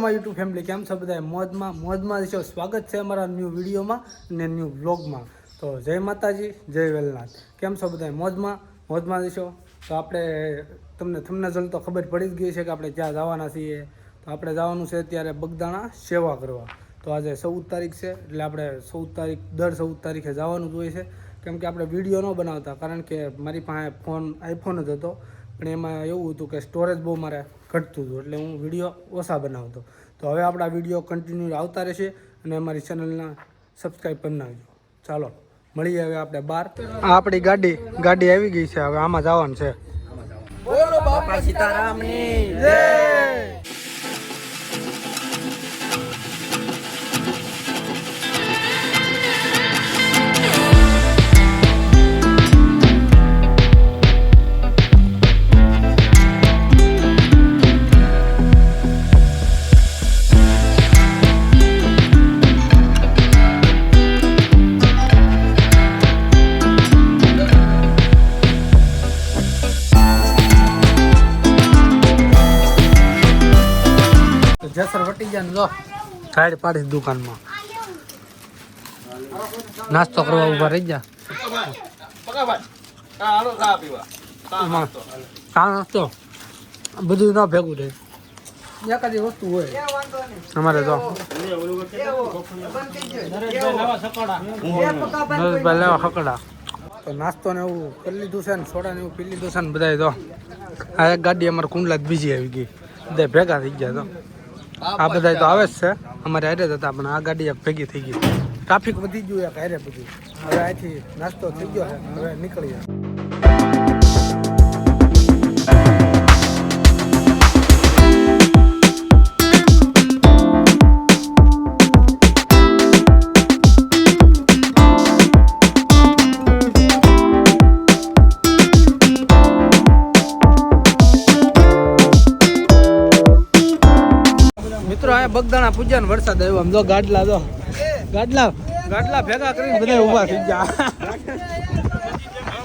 My YouTube family કેમ છો બધા મોજમાં મોજમાં છો. સ્વાગત છે અમારા ન્યૂ વિડીયોમાં અને ન્યૂ વ્લોગમાં તો જય માતાજી, જય વેલનાથ. કેમ છો બધા મોજમાં મોજમાં છો? તો આપણે, તમને તમને જલ તો ખબર પડી જ ગઈ છે કે આપણે ક્યાં જવાના છીએ. તો આપણે જવાનું છે અત્યારે બગદાણા સેવા કરવા. તો આજે ચૌદ તારીખ છે, એટલે આપણે ચૌદ તારીખ, દર ચૌદ તારીખે જવાનું જ હોય છે. કેમ કે આપણે વીડિયો ન બનાવતા, કારણ કે મારી પાસે ફોન આઈફોન જ હતો. પણ એમાં એવું હતું કે સ્ટોરેજ બહુ મારે ઘટતું હતું એટલે હું વીડિયો ઓછા બનાવતો. તો હવે આપણા વીડિયો કન્ટિન્યુ આવતા રહેશે અને અમારી ચેનલના સબસ્ક્રાઈબ કરી નાખજો. ચાલો મળીએ હવે આપણે બાર. આ આપણી ગાડી ગાડી આવી ગઈ છે હવે આમાં જવાનું છે. બોલો બાપા સીતારામની. તો ને જો પાડી દુકાનમાં. નાસ્તો કરવા ઊભા રહી એમાં ચા નાસ્તો? બધું ના ભેગું રહે એકાદી વસ્તુ હોય. અમારે તો. લેવા હકડા તો નાસ્તો ને એવું કરી લીધું છે ને સોડા ને એવું પી લીધું છે ને બધા તો. આ એક ગાડી અમારે કુંડલા બીજી આવી ગઈ. બધા ભેગા થઈ ગયા તો. આ બધા તો આવે જ છે. અમારે હારે જ હતા પણ આ ગાડી ભેગી થઈ ગઈ. ટ્રાફિક વધી ગયું એક હારે બધું. હવે અહીંથી નાસ્તો થઈ ગયો હવે નીકળીએ. પૂજ્યા વરસાદ આવ્યો. આમ જો ગાડલા જો. ગાડલા. ગાડલા ભેગા કરીને બધા ઊભા થઈ ગયા.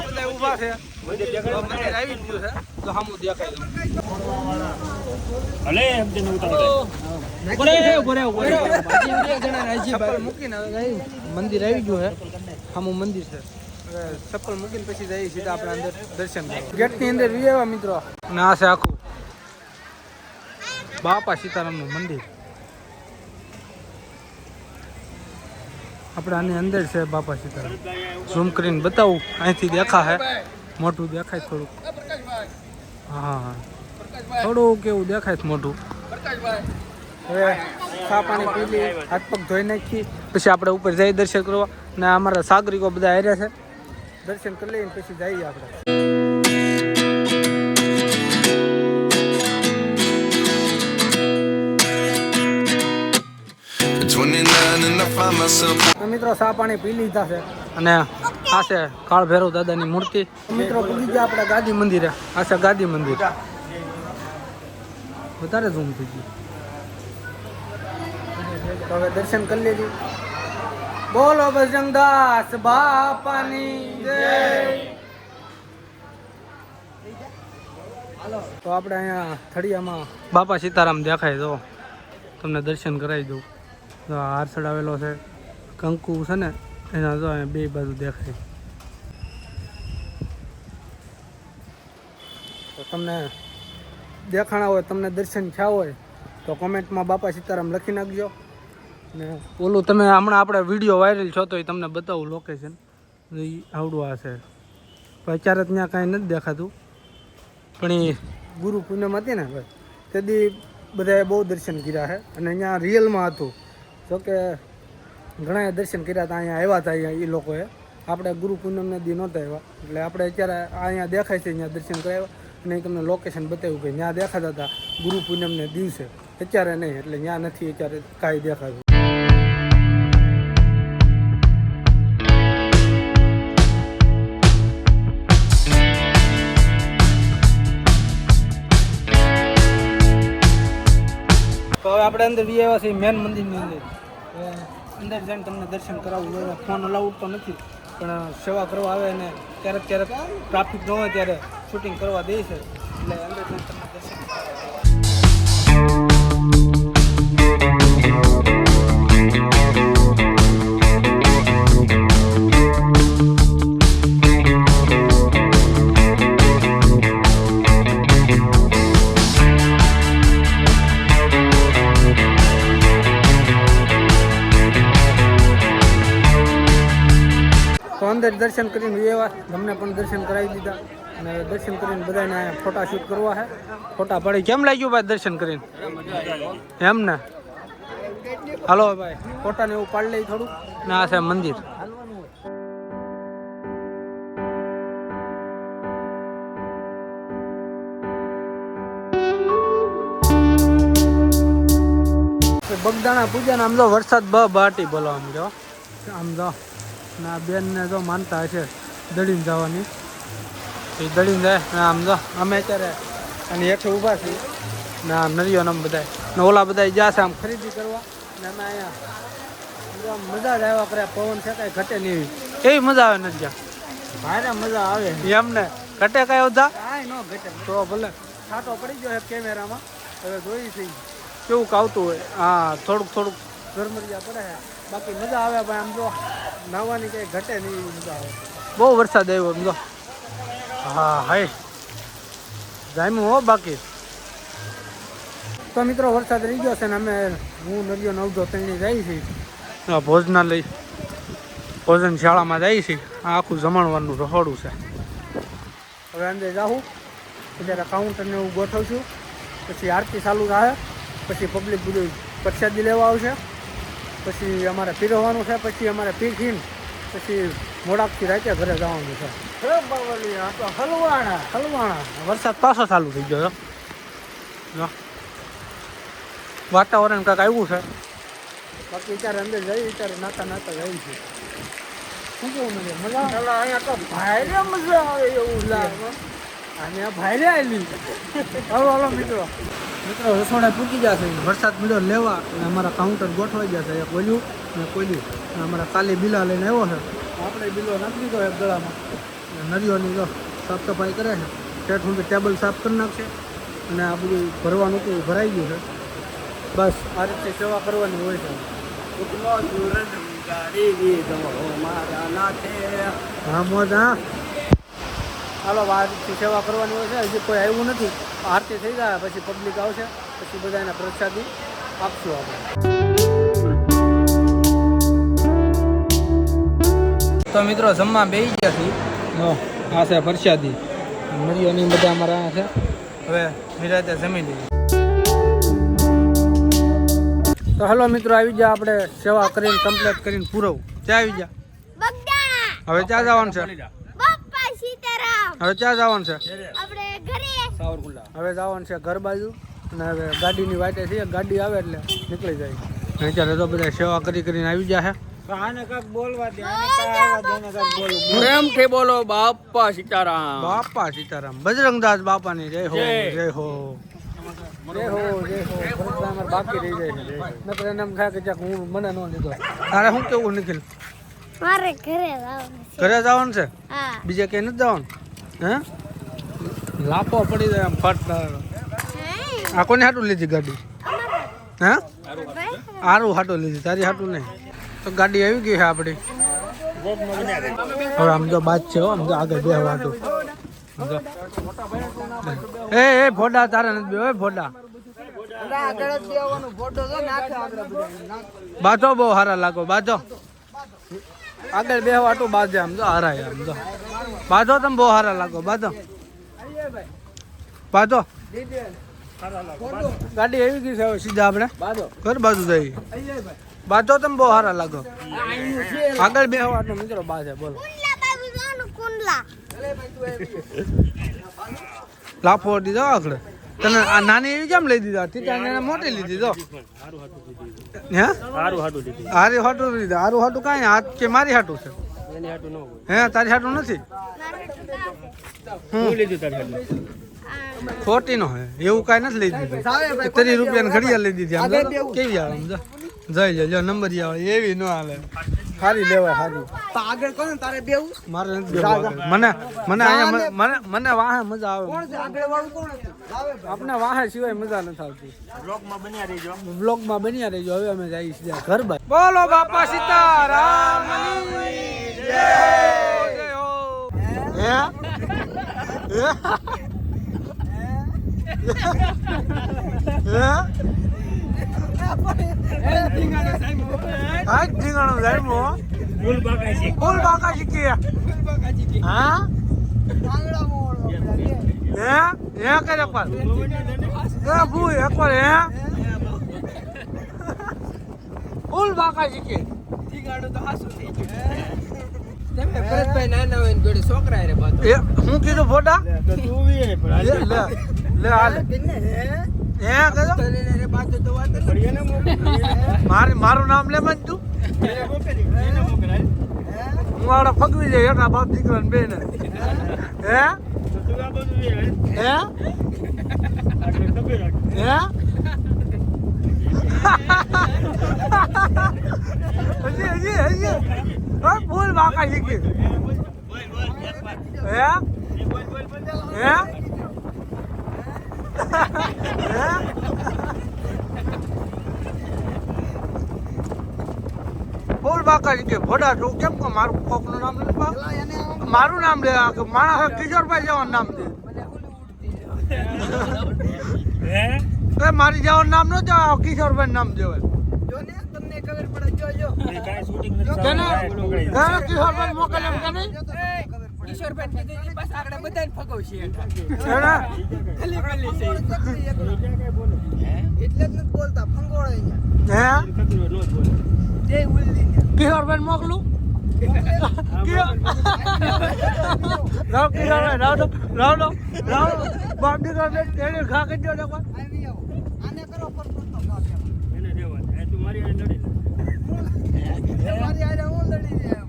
બધા ઊભા છે મંદિર આવી ગયું છે તો સામું. મંદિર આવી ગયું છે. ચપ્પલ મૂકીને પછી જઈએ સીધા આપણે અંદર દર્શન ગેટની અંદર વી આવ્યા મિત્રો. ના આ છે આખું બાપા સીતારામનું મંદિર. આપણે આની અંદર છે બાપા સીતારામ. ઝૂમ કરીને બતાવું. અહીંથી દેખા હે મોટું દેખાય થોડુંક. હા હા. થોડું કેવું દેખાય મોટું હવે ચા પાણી પી લઈએ. નાખી પછી આપણે ઉપર જઈ દર્શન કરવા. ને અમારા સાગરિકો બધા હાર્યા છે. દર્શન કરી લઈએ પછી જઈએ આપણે. મિત્રો સા પાણી પી લીધા છે અને આ છે કાળ ભૈરવ દાદાની મૂર્તિ. મિત્રો પૂગી ગયા આપણે ગાદી મંદિરે. આ ગાદી મંદિર. વધારે ઝૂમ થઈ ગયું. હવે દર્શન કરી લેજો. બોલો બજરંગદાસ બાપાની જય. તો આપણે અહીંયા થળિયામાં બાપા સીતારામ દેખાય તો તમને દર્શન કરાવી દઉં. તો હાર ચડાવેલો છે. કંકુ છે ને, એના તો બે બાજુ દેખાય. તો તમને દેખાણા હોય, તમને દર્શન થયા હોય, તો કોમેન્ટમાં બાપા સીતારામ લખી નાખજો. ને ઓલું તમે હમણાં આપણે વીડિયો વાયરલ છો તો એ તમને બતાવું લોકેશન એ આવડું આ છે. અત્યારે તો ત્યાં કાંઈ નથી દેખાતું. પણ એ ગુરુ પૂનમ હતી ને, ભાઈ તેથી બધાએ બહુ દર્શન કર્યા છે. અને અહીંયા રિયલમાં હતું. જોકે ઘણાએ દર્શન કર્યા હતા, અહીંયા આવ્યા હતા અહીંયા એ લોકોએ. આપણે ગુરુ પૂનમને દી નહોતા આવ્યા. એટલે આપણે અત્યારે અહીંયા દેખાય છે, અહીંયા દર્શન કરાવ્યા. અને તમને લોકેશન બતાવ્યું કે ત્યાં દેખાતા હતા ગુરુ પૂનમને દિવસે. અત્યારે નહીં, એટલે ત્યાં નથી, અત્યારે કાંઈ દેખાતું. આપણે અંદર બી આવ્યા છીએ મેન મંદિરની અંદર. અંદર જઈને તમને દર્શન કરાવવું જોઈએ ફોન અલાઉડ તો નથી. પણ સેવા કરવા આવે અને ક્યારેક ક્યારેક ટ્રાફિક ન હોય ત્યારે શૂટિંગ કરવા દે છે. એટલે અંદર જઈને તમને દર્શન કરીને એવા તમને પણ દર્શન કરાવી દીધા. અને દર્શન કરીને બધાને અહીંયા ફોટા શૂટ કરવા છે ફોટા પડી. કેમ લાગ્યું ભાઈ દર્શન કરીને? એમ ને? હાલો ભાઈ, ફોટાને એવું પાડી લઈ થોડું. ને આ છે મંદિર. બગદાણા પૂજા આમ તો વરસાદ બ બાટી બોલો આમ જો. આમ જો. ને આ બેનને જો માનતા હશે દડીને જવાની. એ દડીને જાય ને આમ જો અમે અત્યારે અને હેઠે ઊભા છીએ ને આમ નરીઓ ને આમ બધા ને ઓલા બધા છે આમ ખરીદી કરવા. ને અમે અહીંયા મજા જ આવ્યા કરે પવન છે કાંઈ ઘટે નહીં એવી. મજા આવે નથી ભારે મજા આવે. એમને ઘટે કઈ ઓછા કાંઈ ન ઘટે. તો ભલે. છાંટો પડી ગયો કેમેરામાં. હવે જોઈ થઈ કેવું આવતું હોય. હા થોડુંક થોડુંક. ગરમરિયા પડે છે. બાકી મજા આવે ભાઈ આમ જો નાહવાની કંઈ ઘટે નહીં મજા આવે. બહુ વરસાદ આવ્યો એમ જો. હા હાય. જામ્યું હો બાકી. તો મિત્રો વરસાદ રહી ગયો છે ને અમે હું નદીઓ નવજો ત્રણે જાય છીએ ભોજનાલય ભોજન શાળામાં જાય છીએ આ આખું જમણવાનું રહોડું છે. હવે અંદર જાઉં અત્યારે કાઉન્ટરને એવું છું. પછી આરતી ચાલુ રહે. પછી પબ્લિક બધું પ્રસાદી લેવા આવશે. પછી અમારે પીરવવાનું છે પછી અમારે પીરખીને પછી મોડાકથી રાતે ઘરે જવાનું છે. હલવાણા. હલવાણા. વરસાદ પાછો ચાલુ થઈ ગયો. વાતાવરણ કાંઈક આવ્યું છે. બાકી અત્યારે અંદર જઈ અત્યારે નાતા નાતા જાય છે શું કેવું મજા? આવે? અહીંયા તો ભાઈરે મજા આવે એવું લાગે. અહીંયા ભાઈ આવેલી હાલો હાલો મિત્રો મિત્રો રસોડા પૂકી જશે વરસાદ મળ્યો લેવા અને અમારા કાઉન્ટર ગોઠવાઈ જશે એક ઓલ્યું ને કોલ્યું અને અમારા કાલી બિલા લઈને આવ્યો છે આપણે બિલો નાખી દીધો એક ગળામાં અને જો સાફ સફાઈ કરે છે ઠેઠ સુધી ટેબલ સાફ કરી નાખશે અને આ બધું ભરવાનું હતું ભરાઈ ગયું છે બસ આ રીતે સેવા કરવાની હોય છે હા મોજ હા હાલો આરતી સેવા કરવાની હોય છે. હજી કોઈ આવ્યું નથી. આરતી થઈ જાય પછી પબ્લિક આવશે. પછી બધાને પ્રસાદી આપશું આપણે. તો મિત્રો જમવા બે ગયા છીએ. આ છે પ્રસાદી. મરીઓની બધા અમારા આ છે. હવે નિરાતે જમી લઈએ. તો હેલો મિત્રો આવી ગયા આપણે સેવા કરીને કમ્પ્લીટ કરીને પૂરવું ત્યાં આવી ગયા. હવે ત્યાં જવાનું છે. હવે ક્યાં જવાનું છે? આપણે ઘરે. હવે જવાનું છે ઘર બાજુ અને હવે ગાડીની વાટે છે ગાડી આવે એટલે નીકળી જાય. અત્યારે તો બધા સેવા કરી કરીને આવી ગયા છે. પ્રેમથી બોલો બાપા. સીતારામ. બાપા સીતારામ. બજરંગદાસ બાપાની જય હો જય. હો. જય હો જય હો. બાકી રહી જાય નકર એને એમ થાય કે જ્યાં હું મને ન લીધો. તારે શું કેવું નિખિલ? મારે ઘરે જવાનું છે. ઘરે જવાનું છે? બીજે ક્યાંય નથી જવાનું? હે? લાપો પડી જાય આમ ફટ આ કોને હાટું લીધી ગાડી? હે? હારું હાટું લીધી તારી હાટું નહીં. તો ગાડી આવી ગઈ છે આપણી. હવે આમ જો બાદ છે હો, આમ જો આગળ બે હાટું. એ એ ફોડા તારે નથી બે ફોડા. બાજો બહુ સારા લાગો બાજો. આગળ બે વાટું બાજે આમ જો હરાય આમ જો. બાજો તમે બહુ સારા લાગો બાજો. બાજો. ગાડી એવી ગઈ છે હવે સીધા આપણે. ઘર બાજુ જઈએ. બાજો તમે બહુ સારા લાગો. આગળ બે વાટું મિત્રો બાજે બોલો. લાફો દીધો આગળ. તને આ નાની એવી કેમ લઈ દીધા? તીતા ને મોટી લીધી તો હે? હારું હાટું લીધું. હારું હાટું કાંઈ હાથ કે મારી હાટું છે? હે તારી હાટું નથી? હું? ખોટી નો હે. એવું કાંઈ નથી લઈ દીધું. ત્રીસ રૂપિયાની ઘડિયાળ લઈ દીધી. આમ કેવી આવે? આમ જય જઈ જાય જો નંબર આવે. એવી ન હાલે સારી લેવાય સારી આગળ કોણ તારે બેવું? મારે નથી બેવું મને મને અહીંયા મને મને વાહે મજા આવે. આગળ વાળું કોણ હતું? આપણે વાહે સિવાય મજા નથી આવતી. બ્લોગમાં બન્યા રહેજો. હવે અમે જઈએ સીધા ઘર બાય બોલો બાપા સીતારામ જય. હો. હે? હે? હે? હા, ઢીંગાણું હો. ફૂલ બાકા હા? હે? હે કરે એકવાર? હે ફૂલ બાકા તો હાસું થઈ ગયું તમે ભરતભાઈ નાના હોય ને જોડે છોકરા રે બાતો હું કીધું ફોટા લે લે લે હાલ મારી નામ લે મન તું? હું આવડે ફગવી જાય એના બાપ દીકરા ને બેન. હે? હે? હે? હજી હજી હજી. બોલ બાકા હે? હે? બોલ બાકા કે ભોડા છો કેમ કે મારું કોકનું નામ નથી મારું નામ લે કે માણસ કિશોરભાઈ જવાનું નામ દે. મારી જવાનું નામ ન જવા કિશોરભાઈ નામ દેવાય. જો ખબર પડે જો જો. કેને કેને કિશોરભાઈ મોકલે એમ કે નહીં? કિશોરભાઈ કીધું બસ આગળ બધાને ફગવશે ખાલી ખાલી છે. એટલે જ નથી બોલતા ફંગોળ અહીંયા. હે? જય ઉલ્લી કિશોરભાઈ મોકલું? રાવ કિશોરભાઈ રાવ રાવ રાવ બાપ દીકરા બેન એને ઘા કરી દો ને આવી આવો. આને કરો પર પડતો કામ મારી આ હું? લડી જાય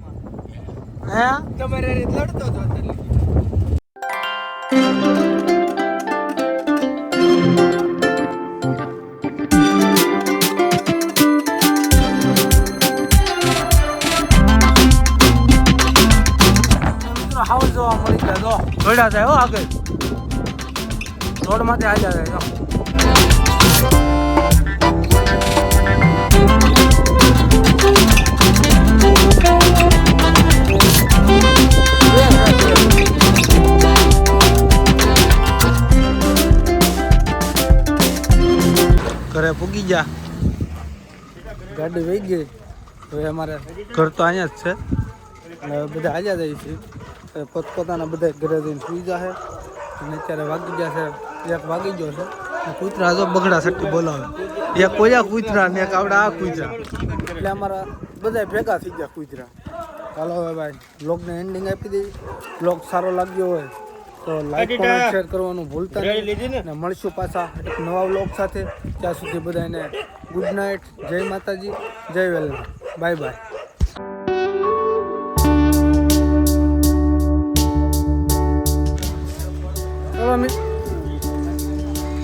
હે? તમારે હારે લડતો હતો જોવા મળી ગયા. જો ઘોડા જાય હો આગળ. રોડમાંથી હાલ્યા જાય ઘરે પૂગી જા ગાડી વહી ગઈ. હવે અમારે ઘર તો અહીંયા જ છે. હવે બધા હાલ્યા જાય છે. પોતપોતાના બધા ઘરે જઈને સુઈ જશે અને અત્યારે વાગી ગયા છે. એક વાગી ગયો છે. કૂતરા જો બગડા સટ્ટી બોલાવે. એક કોયા કૂતરા ને એક આવડે આ કૂતરા. એટલે અમારા બધા ભેગા થઈ ગયા કૂતરા. ચાલો હવે ભાઈ બ્લોગને એન્ડિંગ આપી દઈએ. બ્લોગ સારો લાગ્યો હોય તો લાઈક કોમેન્ટ શેર કરવાનું ભૂલતા નહીં. અને મળશું પાછા એક નવા બ્લોગ સાથે. ત્યાં સુધી બધાને ગુડ નાઇટ જય માતાજી. જય વેલના. બાય બાય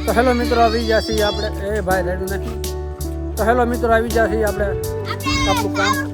તો હેલો મિત્રો આવી છીએ આપણે. એ ભાઈ રેડું નથી. તો હેલો મિત્રો આવી ગયા છીએ આપણે. આપણું કામ